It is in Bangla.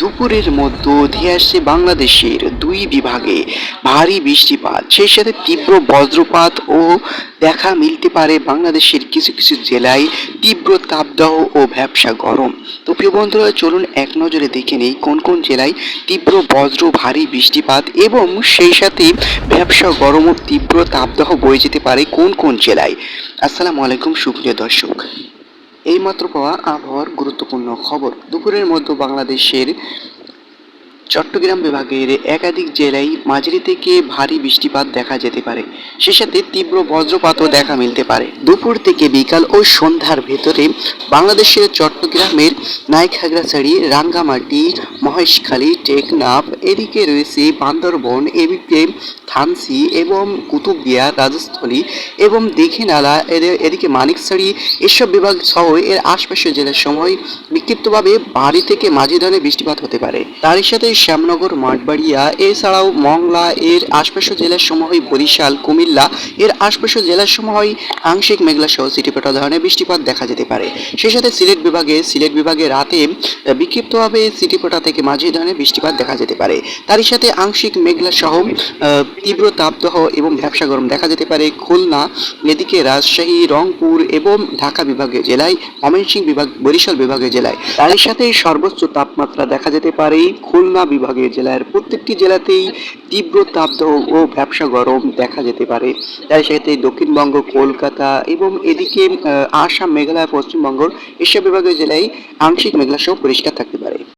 দুপুরের মধ্য ধেয়ে আসছে বাংলাদেশের দুই বিভাগে ভারী বৃষ্টিপাত। সেই সাথে তীব্র বজ্রপাত ও দেখা মিলতে পারে বাংলাদেশের কিছু কিছু জেলায় তীব্র তাপদাহ ও ব্যবসা গরম। তো প্রিয় বন্ধুরা, চলুন এক নজরে দেখে নেই কোন কোন জেলায় তীব্র বজ্র, ভারী বৃষ্টিপাত এবং সেই সাথে ব্যবসা গরম ও তীব্র তাপদাহ বয়ে যেতে পারে কোন কোন জেলায়। আসসালামু আলাইকুম, সুপ্রিয় দর্শক। এইমাত্র পাওয়া আবহাওয়ার গুরুত্বপূর্ণ খবর। দুপুরের মধ্যে বাংলাদেশের চট্টগ্রাম বিভাগের একাধিক জেলায় মাঝারি থেকে ভারী বৃষ্টিপাত দেখা যেতে পারে। সে সাথে তীব্র বজ্রপাতও দেখা মিলতে পারে। দুপুর থেকে বিকাল ও সন্ধ্যার ভেতরে বাংলাদেশের চট্টগ্রামের নাইখাগড়াছড়ি রাঙ্গামাটি, মহেশখালী, টেকনাফ, এদিকে রয়েছে বান্দরবন এদিকে থানসি এবং কুতুবদিয়া, রাজস্থলী এবং দীঘিনালা এদিকে মানিকছড়ি এসব বিভাগ সহ এর আশপাশের জেলার সময় বিক্ষিপ্তভাবে ভারী থেকে মাঝি ধরনের বৃষ্টিপাত হতে পারে। তার সাথে শ্যামনগর, মাঠবাড়িয়া, এছাড়াও মংলা, এর আশপাশের জেলার সময় বরিশাল, কুমিল্লা, এর আশপাশের জেলার সময় আংশিক মেঘলা সহ সিটিপেটা ধরনের বৃষ্টিপাত দেখা যেতে পারে। সেই সাথে সিলেট বিভাগে সিলেট বিভাগে রাতে বিক্ষিপ্তভাবে সিটিপোটা থেকে মাঝি ধরনের বৃষ্টিপাত দেখা যেতে পারে। তারই সাথে আংশিক মেঘলা সহ তীব্র তাপদহ এবং ব্যবসা গরম দেখা যেতে পারে। খুলনা, এদিকে রাজশাহী, রংপুর এবং ঢাকা বিভাগীয় জেলায়, ময়মনসিংহ বিভাগ, বরিশাল বিভাগীয় জেলায়। তারই সাথে সর্বোচ্চ তাপমাত্রা দেখা যেতে পারে। খুলনা বিভাগীয় জেলার প্রত্যেকটি জেলাতেই তীব্র তাপদাহ ও ব্যবসা গরম দেখা যেতে পারে। তাই সাথে দক্ষিণবঙ্গ, কলকাতা এবং এদিকে আসাম, মেঘালয়, পশ্চিমবঙ্গ এসব বিভাগের জেলায় আংশিক মেঘলা সহ পরিষ্কার থাকতে পারে।